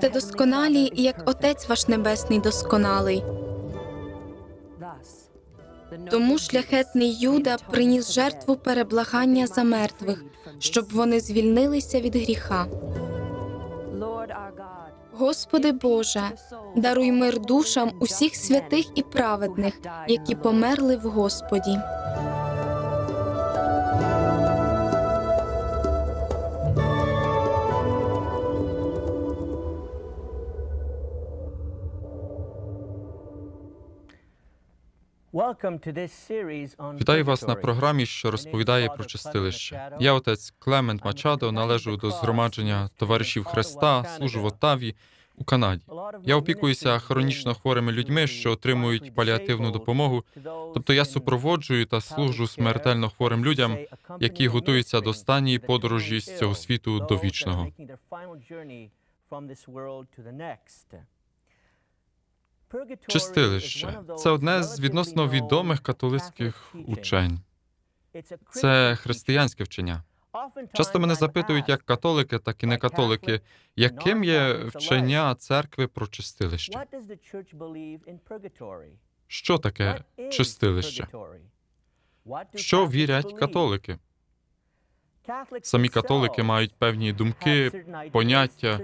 Будьте досконалі, як Отець ваш Небесний досконалий. Тому шляхетний Юда приніс жертву переблагання за мертвих, щоб вони звільнилися від гріха. Господи Боже, даруй мир душам усіх святих і праведних, які померли в Господі. Вітаю вас на програмі, що розповідає про чистилище. Я отець Клемент Мачадо, належу до згромадження товаришів Христа, служу в Оттаві у Канаді. Я опікуюся хронічно хворими людьми, що отримують паліативну допомогу. Тобто я супроводжую та служу смертельно хворим людям, які готуються до останньої подорожі з цього світу до вічного. Чистилище це одне з відносно відомих католицьких учень. Це християнське вчення. Часто мене запитують як католики, так і не католики, яким є вчення церкви про чистилище. Що таке чистилище? Що вірять католики? Самі католики мають певні думки, поняття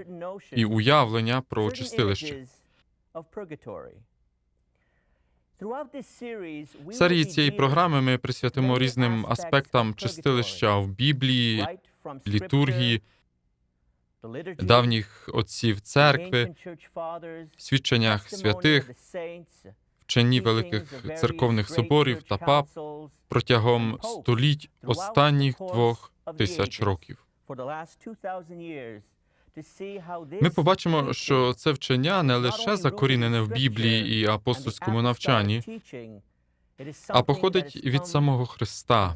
і уявлення про чистилище. В серії цієї програми ми присвятимо різним аспектам чистилища в Біблії, літургії, давніх отців церкви, свідченнях святих, вченні великих церковних соборів та пап протягом століть останніх двох тисяч років. Ми побачимо, що це вчення не лише закорінене в Біблії і апостольському навчанні, а походить від самого Христа.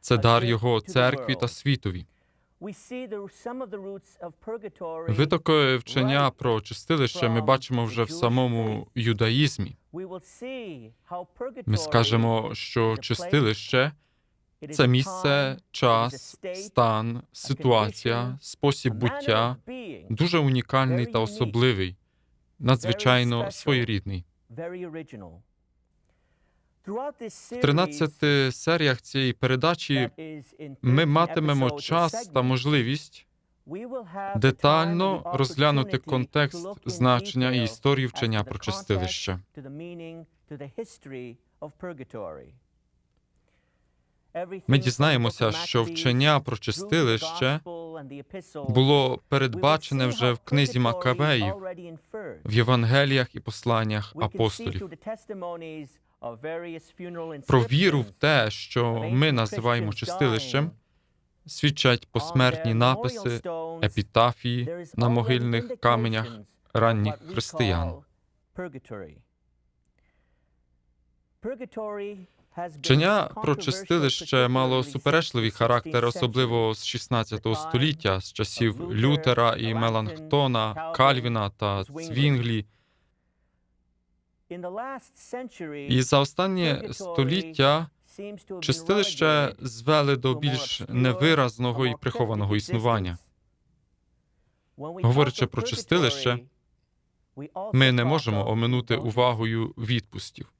Це дар його церкві та світові. Витоки вчення про чистилище ми бачимо вже в самому юдаїзмі. Ми скажемо, що чистилище це місце, час, стан, ситуація, спосіб буття дуже унікальний та особливий, надзвичайно своєрідний. В 13 серіях цієї передачі ми матимемо час та можливість детально розглянути контекст значення і історію вчення про чистилище. Ми дізнаємося, що вчення про чистилище було передбачене вже в книзі Макавеїв, в Євангеліях і посланнях апостолів. Про віру в те, що ми називаємо чистилищем, свідчать посмертні написи, епітафії на могильних каменях ранніх християн. Вчення про чистилище мало суперечливий характер, особливо з 16 століття, з часів Лютера і Меланхтона, Кальвіна та Цвінглі. І за останнє століття чистилище звели до більш невиразного і прихованого існування. Говорячи про чистилище, ми не можемо оминути увагою відпустів.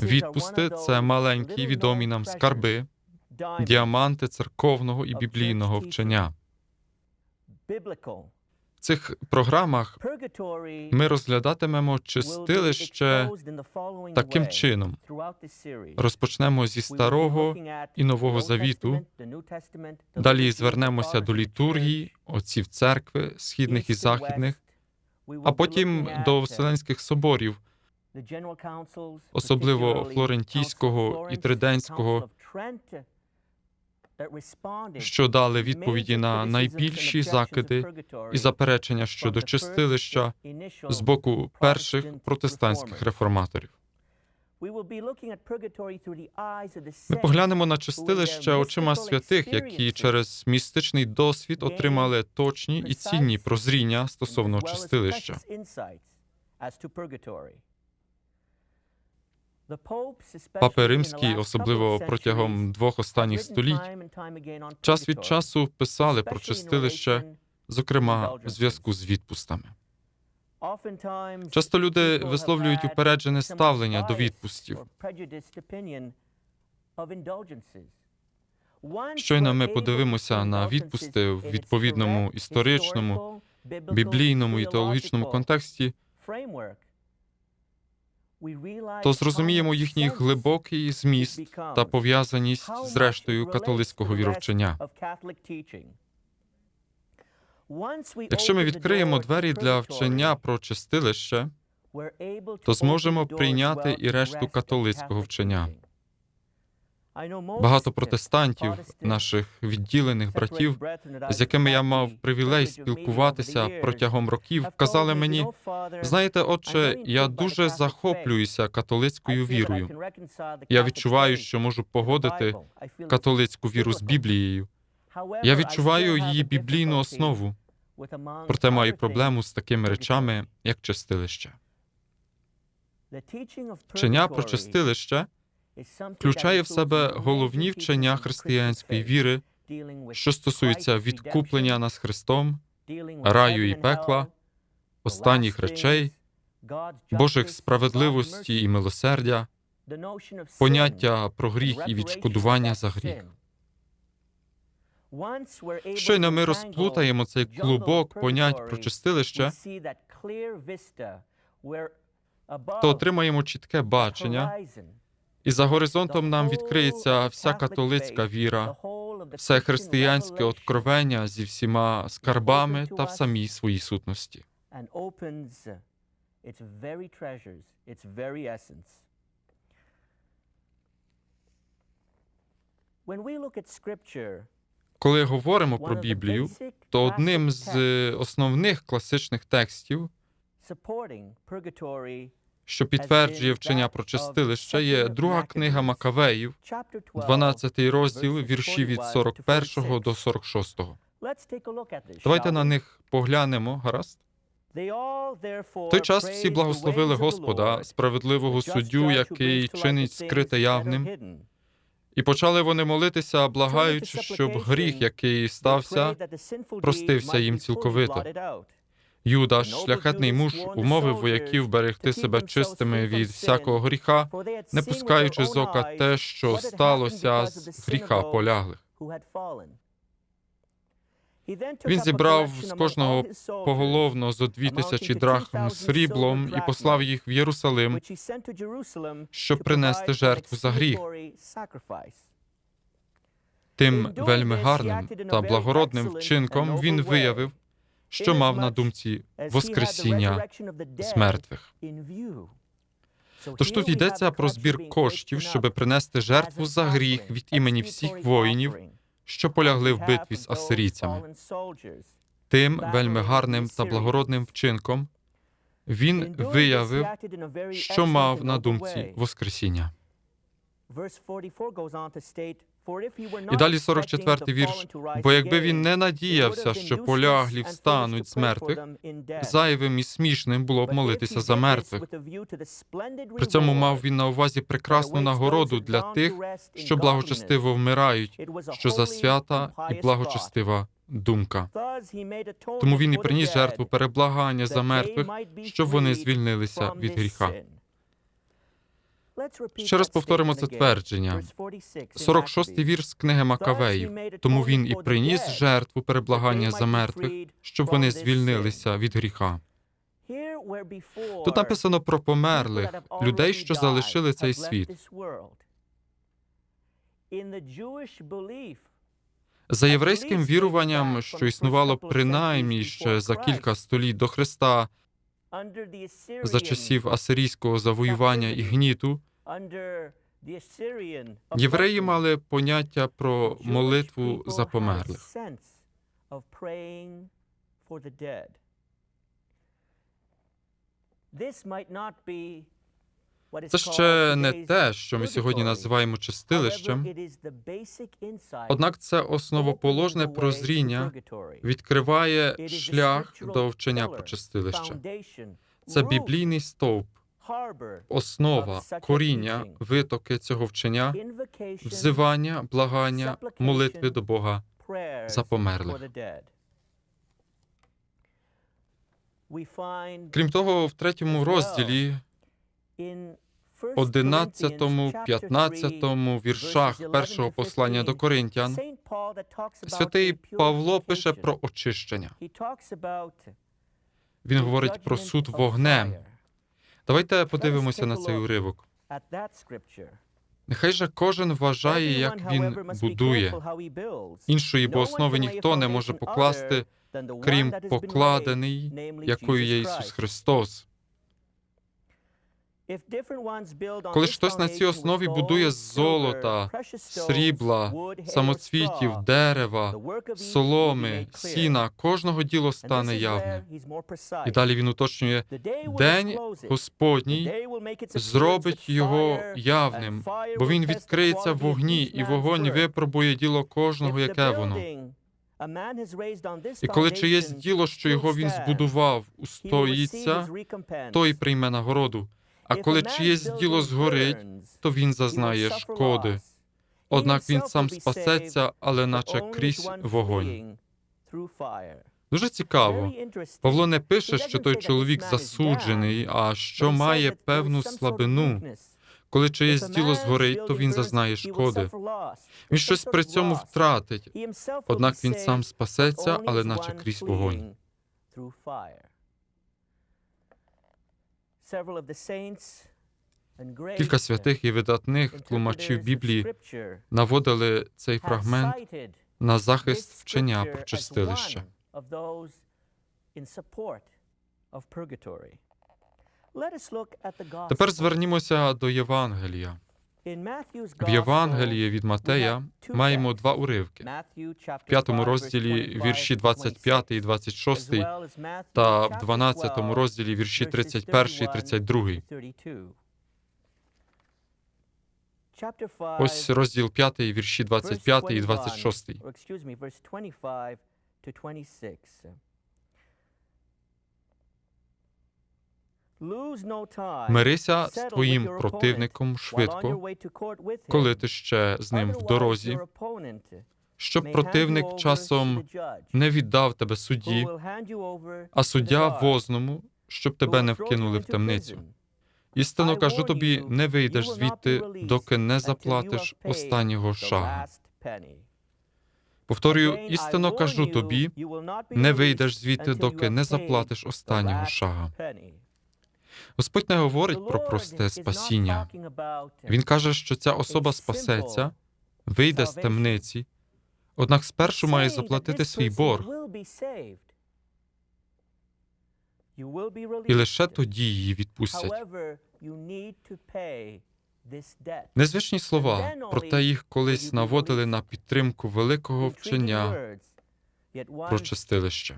Відпусти це маленькі відомі нам скарби, діаманти церковного і біблійного вчення. В цих програмах ми розглядатимемо чистилище таким чином. Розпочнемо зі старого і нового завіту. Далі звернемося до літургії, отців церкви, східних і західних, а потім до Вселенських соборів, особливо Флорентійського і Триденського, що дали відповіді на найбільші закиди і заперечення щодо чистилища з боку перших протестантських реформаторів. Ми поглянемо на чистилище очима святих, які через містичний досвід отримали точні і цінні прозріння стосовно чистилища. Папи римські, особливо протягом двох останніх століть, час від часу писали про чистилище, зокрема в зв'язку з відпустами. Часто люди висловлюють упереджене ставлення до відпустів. Щойно ми подивимося на відпусти в відповідному історичному, біблійному і теологічному контексті, то зрозуміємо їхній глибокий зміст та пов'язаність з рештою католицького віровчення. Якщо ми відкриємо двері для вчення про чистилище, то зможемо прийняти і решту католицького вчення. Багато протестантів, наших відділених братів, з якими я мав привілей спілкуватися протягом років, казали мені, знаєте, отче, я дуже захоплююся католицькою вірою. Я відчуваю, що можу погодити католицьку віру з Біблією. Я відчуваю її біблійну основу, проте маю проблему з такими речами, як чистилище. Вчення про чистилище включає в себе головні вчення християнської віри, що стосуються відкуплення нас Христом, раю і пекла, останніх речей, Божих справедливості і милосердя, поняття про гріх і відшкодування за гріх. Щойно ми розплутаємо цей клубок понять про чистилище, то отримаємо чітке бачення, і за горизонтом нам відкриється вся католицька віра, все християнське откровення зі всіма скарбами та в самій своїй сутності. Коли говоримо про Біблію, то одним з основних класичних текстів, що підтверджує вчення про чистилище, є друга книга Макавеїв, chapter 12. 12 розділ, вірші від 41 to 41 до 46. 46. Let's take a look at this, Давайте на них поглянемо, гаразд? В той час всі благословили Господа, справедливого суддю, який чинить скрите явним, і почали вони молитися, благаючи, щоб гріх, який стався, простився їм цілковито. Blotted out. Юда, шляхетний муж, умовив вояків берегти себе чистими від всякого гріха, не пускаючи з ока те, що сталося з гріха поляглих. Він зібрав з кожного поголовно зо дві тисячі драхм сріблом і послав їх в Єрусалим, щоб принести жертву за гріх. Тим вельми гарним та благородним вчинком він виявив, що мав на думці Воскресіння з мертвих. Тож тут йдеться про збір коштів, щоб принести жертву за гріх від імені всіх воїнів, що полягли в битві з асирійцями. Тим вельми гарним та благородним вчинком він виявив, що мав на думці. Воскресіння. Verse 44 goes on to state, "For if he were І далі expecting 44-й the вірш. Бо якби він не надіявся, що поляглі встануть з мертвих, зайвим і смішним було б молитися за мертвих. При цьому мав він на увазі прекрасну нагороду для тих, що благочестиво вмирають, що за свята і благочестива думка. Тому він і приніс жертву переблагання за мертвих, щоб вони звільнилися від гріха. Ще раз повторимо це твердження. Verse 46 in 46-й вірш з книги Макавеїв. Тому він і приніс жертву переблагання за мертвих, щоб вони звільнилися від гріха. Тут написано про померлих, людей, що залишили цей світ. За єврейським віруванням, що існувало принаймні ще за кілька століть до Христа, за часів асирійського завоювання і гніту, євреї мали поняття про молитву за померлих. This might not be Це ще не те, що ми сьогодні називаємо чистилищем, однак це основоположне прозріння відкриває шлях до вчення про чистилище. Це біблійний стовп, основа, коріння, витоки цього вчення, взивання, благання, молитви до Бога за померлих. Крім того, в третьому розділі, 11, 15 віршах першого послання до Коринтян, святий Павло пише про очищення. Він говорить про суд вогнем. Давайте подивимося на цей уривок. Нехай же кожен вважає, як він будує. Іншої бо основи ніхто не може покласти, крім покладений, якою є Ісус Христос. Коли ж хтось на цій основі будує з золота, срібла, самоцвітів, дерева, соломи, соломи, сіна, кожного діло стане явним. І далі він уточнює, день Господній зробить його явним, бо він відкриється в вогні, і вогонь випробує діло кожного, яке воно. І коли чиєсь діло, що його він збудував, устоїться, той прийме нагороду. А коли чиєсь діло згорить, то він зазнає шкоди. Однак він сам спасеться, але наче крізь вогонь. Дуже цікаво. Павло не пише, що той чоловік засуджений, а що має певну слабину. Коли чиєсь діло згорить, то він зазнає шкоди. Він щось при цьому втратить, однак він сам спасеться, але наче крізь вогонь. Кілька святих і видатних тлумачів Біблії наводили цей фрагмент на захист вчення про чистилище. Тепер звернімося до Євангелія. В Євангелії від Матея маємо два уривки. в п'ятому розділі вірші 25 і 26 та в 12 розділі вірші 31 і 32. Ось розділ 5, вірші 25 і 26. Мирися з твоїм противником швидко, коли ти ще з ним в дорозі, щоб противник часом не віддав тебе судді, а суддя возному, щоб тебе не вкинули в темницю. Істинно кажу тобі, не вийдеш звідти, доки не заплатиш останнього шага. Повторюю, істинно кажу тобі, не вийдеш звідти, доки не заплатиш останнього шага. Господь не говорить про просте спасіння. Він каже, що ця особа спасеться, вийде з темниці, однак спершу має заплатити свій борг, і лише тоді її відпустять. Незвичні слова, проте їх колись наводили на підтримку великого вчення про чистилище.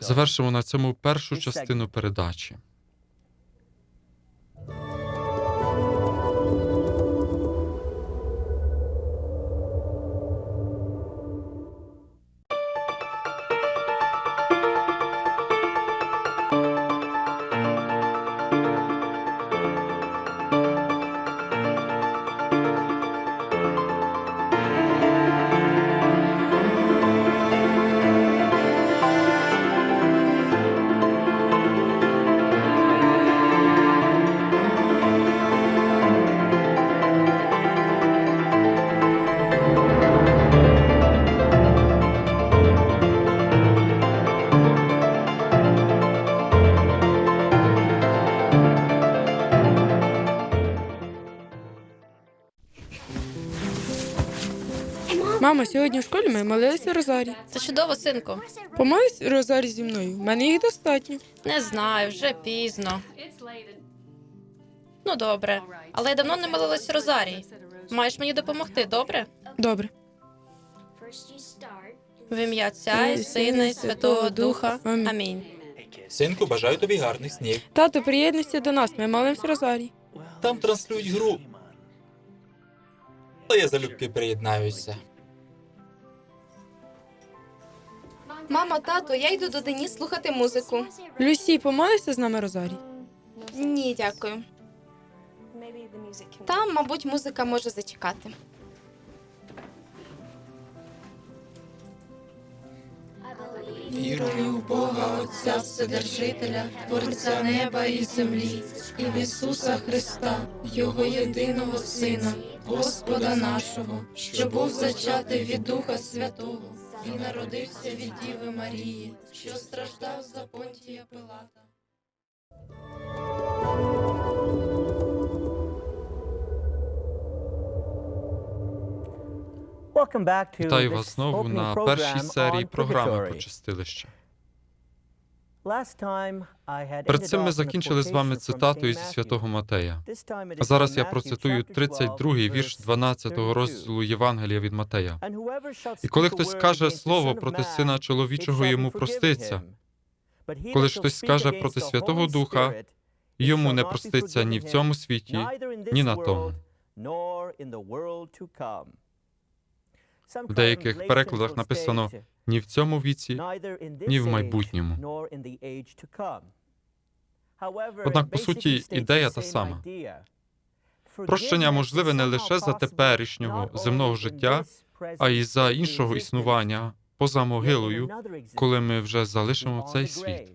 Завершимо на цьому першу частину передачі. Мамо, сьогодні в школі ми молилися розарі. Це чудово, синку. Помолись розарі зі мною. В мене їх достатньо. Не знаю, вже пізно. Ну, добре. Але я давно не молилась Розарій. Маєш мені допомогти, добре? Добре. В ім'я Отця і Сина і Святого Духа. Амінь. Амінь. Синку, бажаю тобі гарних снів. Тато, приєднуйся до нас, ми молимось розарі. Там транслюють гру. Та я залюбки приєднаюся. Мамо, тато, я йду до Дені слухати музику. Люсі, помолишся з нами Розарій? Ні, дякую. Там, мабуть, музика може зачекати. Вірую в Бога Отця Вседержителя, Творця неба і землі, і в Ісуса Христа, Його єдиного Сина, Господа нашого, що був зачатий від Духа Святого і народився від Діви Марії, що страждав за Понтія Пилата. Вітаю вас знову на першій серії програми про чистилище. Перед цим ми закінчили з вами цитатою зі святого Матея. А зараз я процитую 32-й вірш 12-го розділу Євангелія від Матея. І коли хтось скаже слово проти Сина Чоловічого, йому проститься. Коли ж хтось скаже проти Святого Духа, Йому не проститься ні в цьому світі, ні на тому. В деяких перекладах написано ні в цьому віці, ні в майбутньому. Однак, по суті, ідея та сама. Прощення можливе не лише за теперішнього земного життя, а й за іншого існування поза могилою, коли ми вже залишимо цей світ.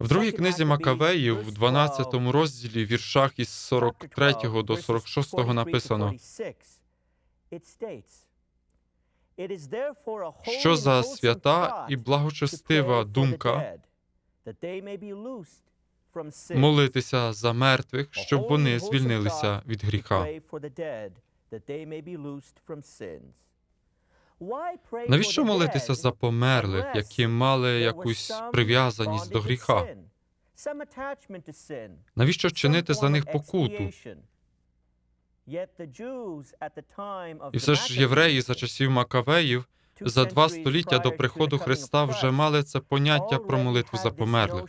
В другій книзі Макавеїв, в 12 розділі, віршах із 43 до 46 написано, що за свята і благочестива думка? молитися за мертвих, щоб вони звільнилися від гріха. Навіщо молитися за померлих, які мали якусь прив'язаність до гріха? Навіщо чинити за них покуту? І все ж євреї за часів Макавеїв за два століття до приходу Христа вже мали це поняття про молитву за померлих.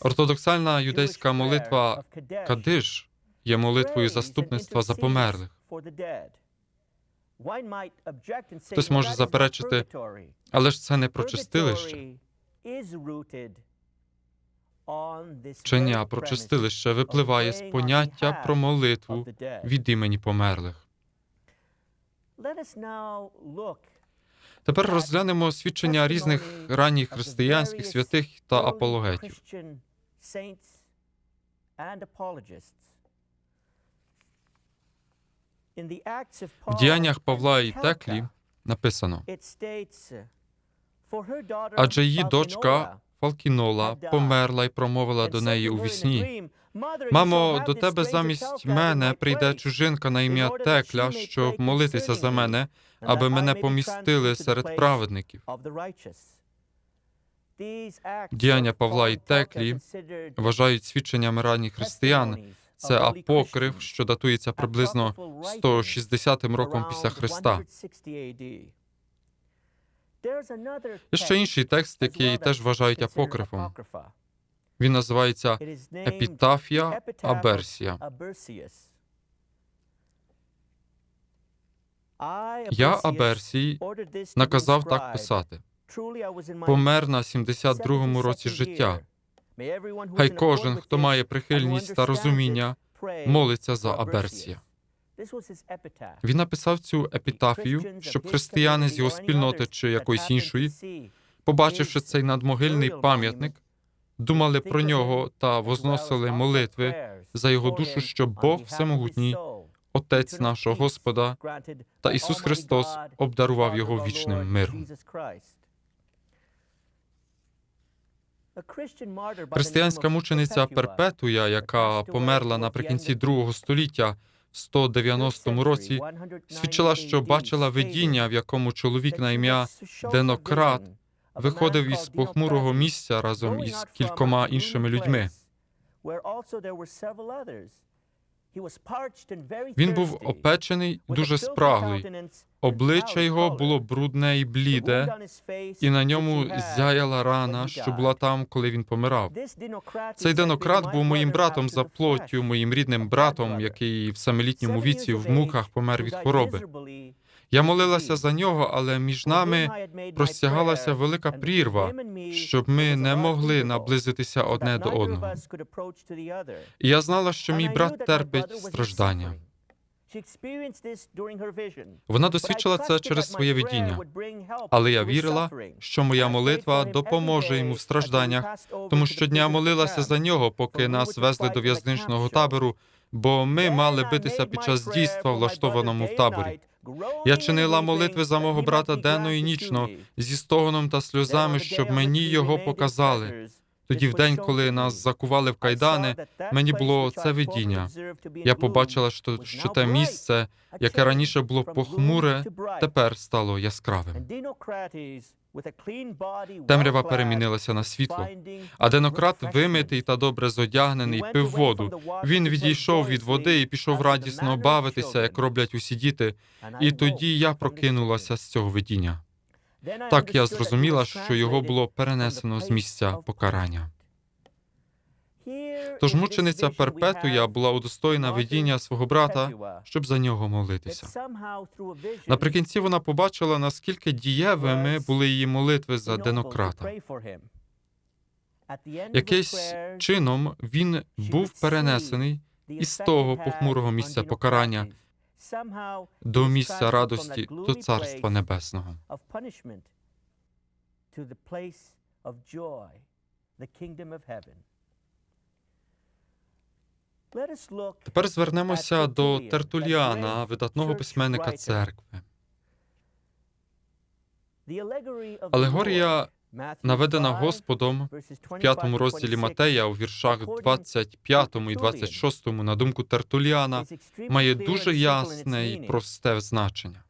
Ортодоксальна юдейська молитва Кадиш є молитвою заступництва за померлих. Хтось може заперечити, Але ж це не про чистилище. Вчення про чистилище випливає з поняття про молитву від імені померлих. Тепер розглянемо свідчення різних ранніх християнських святих та апологетів. В діяннях Павла і Теклі написано: адже її дочка Фалкінола померла і промовила до неї у вісні. Мамо, до тебе замість мене прийде чужинка на ім'я Текля, щоб молитися за мене, аби мене помістили серед праведників. Діяння Павла і Теклі Вважають свідченнями ранніх християн. Це апокриф, що датується приблизно 160 роком після Христа. Є ще інший текст, який теж вважають апокрифом. Він називається Епітафія Аберсія. Я Аберсій наказав так писати. Помер на 72-му році життя. Хай кожен, хто має прихильність та розуміння, молиться за Аберсія. Він написав цю епітафію, щоб християни з його спільноти чи якоїсь іншої, побачивши цей надмогильний пам'ятник, думали про нього та возносили молитви за його душу, щоб Бог Всемогутній, Отець нашого Господа та Ісус Христос обдарував його вічним миром. Християнська мучениця Перпетуя, яка померла наприкінці другого століття в 190 році, свідчила, що бачила видіння, в якому чоловік на ім'я Денократ виходив із похмурого місця разом із кількома іншими людьми. Він був опечений, дуже спраглий. Обличчя його було брудне і бліде, і на ньому зяяла рана, що була там, коли він помирав. Цей денократ був моїм братом за плоттю, моїм рідним братом, який в семилітньому віці в муках помер від хвороби. Я молилася за нього, але між нами простягалася велика прірва, щоб ми не могли наблизитися одне до одного. І я знала, що мій брат терпить страждання. Вона досвідчила це через своє видіння. Але я вірила, що моя молитва допоможе йому в стражданнях, тому що дня молилася за нього, поки нас везли до в'язничного табору, бо ми мали битися під час дійства, влаштованому в таборі. Я чинила молитви за мого брата денно і нічно, зі стогоном та сльозами, щоб мені його показали. Тоді, в день, коли нас закували в кайдани, мені було це видіння. Я побачила, що, що те місце, яке раніше було похмуре, тепер стало яскравим. Темрява перемінилася на світло. А денократ, вимитий та добре зодягнений, пив воду. Він відійшов від води і пішов радісно бавитися, як роблять усі діти. І тоді я прокинулася з цього видіння. Так я зрозуміла, що його було перенесено з місця покарання. Тож мучениця Перпетуя була удостоєна видіння свого брата, щоб за нього молитися. Наприкінці вона побачила, наскільки дієвими були її молитви за денократа. Якийсь чином він був перенесений із того похмурого місця покарання до місця радості до Царства Небесного. Тепер звернемося до Тертуліана, видатного письменника церкви. Алегорія, наведена Господом в п'ятому розділі Матея у віршах 25 і 26, на думку Тертуліана, має дуже ясне і просте значення.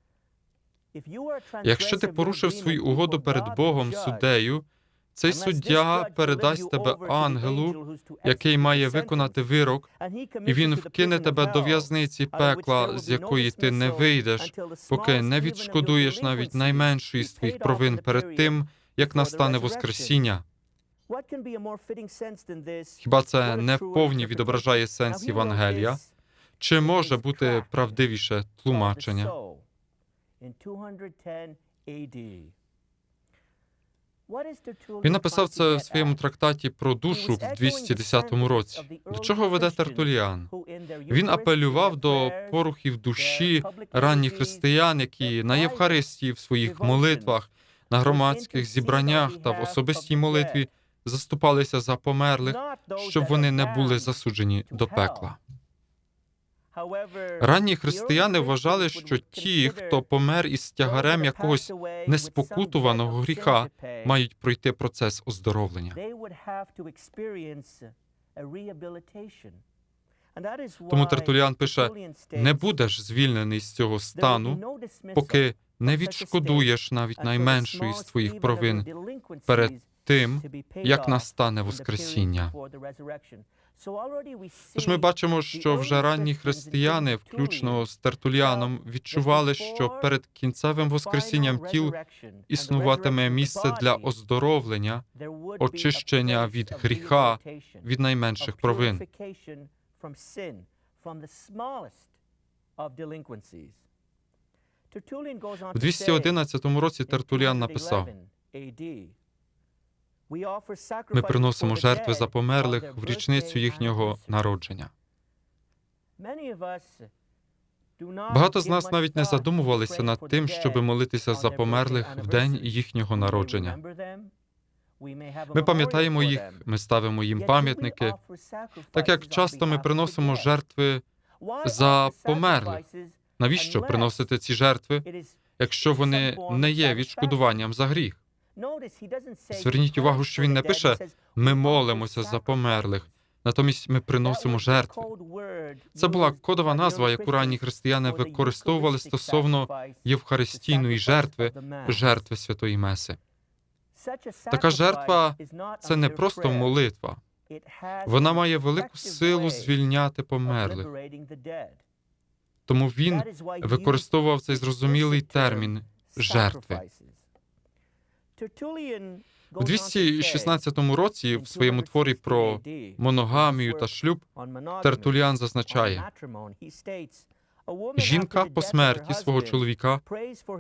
Якщо ти порушив свою угоду перед Богом суддею, цей суддя передасть тебе ангелу, який має виконати вирок, і він вкине тебе до в'язниці пекла, з якої ти не вийдеш, поки не відшкодуєш навіть найменшої з твоїх провин перед тим, як настане Воскресіння. Хіба це не вповні відображає сенс Євангелія? Чи може бути правдивіше тлумачення? Він написав це в своєму трактаті про душу в 210 році. До чого веде Тертуліан? Він апелював до порухів душі ранніх християн, які на Євхаристії в своїх молитвах, на громадських зібраннях та в особистій молитві заступалися за померлих, щоб вони не були засуджені до пекла. Ранні християни вважали, що ті, хто помер із тягарем якогось неспокутуваного гріха, мають пройти процес оздоровлення. Тому Тертуліан пише: не будеш звільнений з цього стану, поки не відшкодуєш навіть найменшої з твоїх провин перед тим, як настане Воскресіння. Тож ми бачимо, що вже ранні християни, включно з Тертуліаном, відчували, що перед кінцевим воскресінням тіл існуватиме місце для оздоровлення, очищення від гріха, від найменших провин. В 211 році Тертуліан написав: ми приносимо жертви за померлих в річницю їхнього народження. Багато з нас навіть не задумувалися над тим, щоби молитися за померлих в день їхнього народження. Ми пам'ятаємо їх, ми ставимо їм пам'ятники, так як часто ми приносимо жертви за померлих. Навіщо приносити ці жертви, якщо вони не є відшкодуванням за гріх? Зверніть увагу, що він не пише ми молимося за померлих, натомість ми приносимо жертви. Це була кодова назва, яку ранні християни використовували стосовно євхаристійної жертви, жертви святої Меси. Така жертва це не просто молитва, Вона має велику силу звільняти померлих. Тому він використовував цей зрозумілий термін жертви. У 216 році в своєму творі про моногамію та шлюб Тертуліан зазначає, жінка по смерті свого чоловіка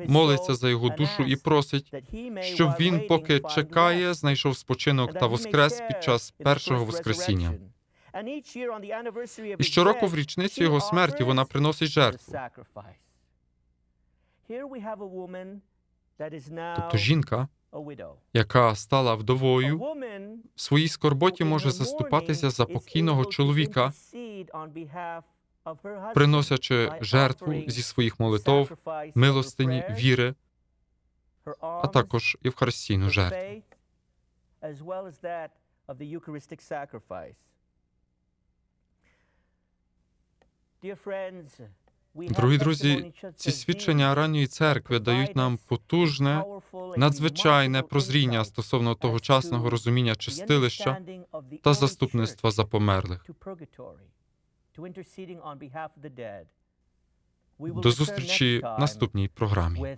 молиться за його душу і просить, щоб він, поки чекає, знайшов спочинок та воскрес під час першого воскресіння. І щороку в річницю його смерті вона приносить жертву. Тобто жінка, яка стала вдовою, в своїй скорботі може заступатися за покійного чоловіка, приносячи жертву зі своїх молитов, милостині, віри, а також євхаристійну жертву. Дорогі друзі, ці свідчення ранньої церкви дають нам потужне, надзвичайне прозріння стосовно тогочасного розуміння чистилища та заступництва за померлих. До зустрічі в наступній програмі.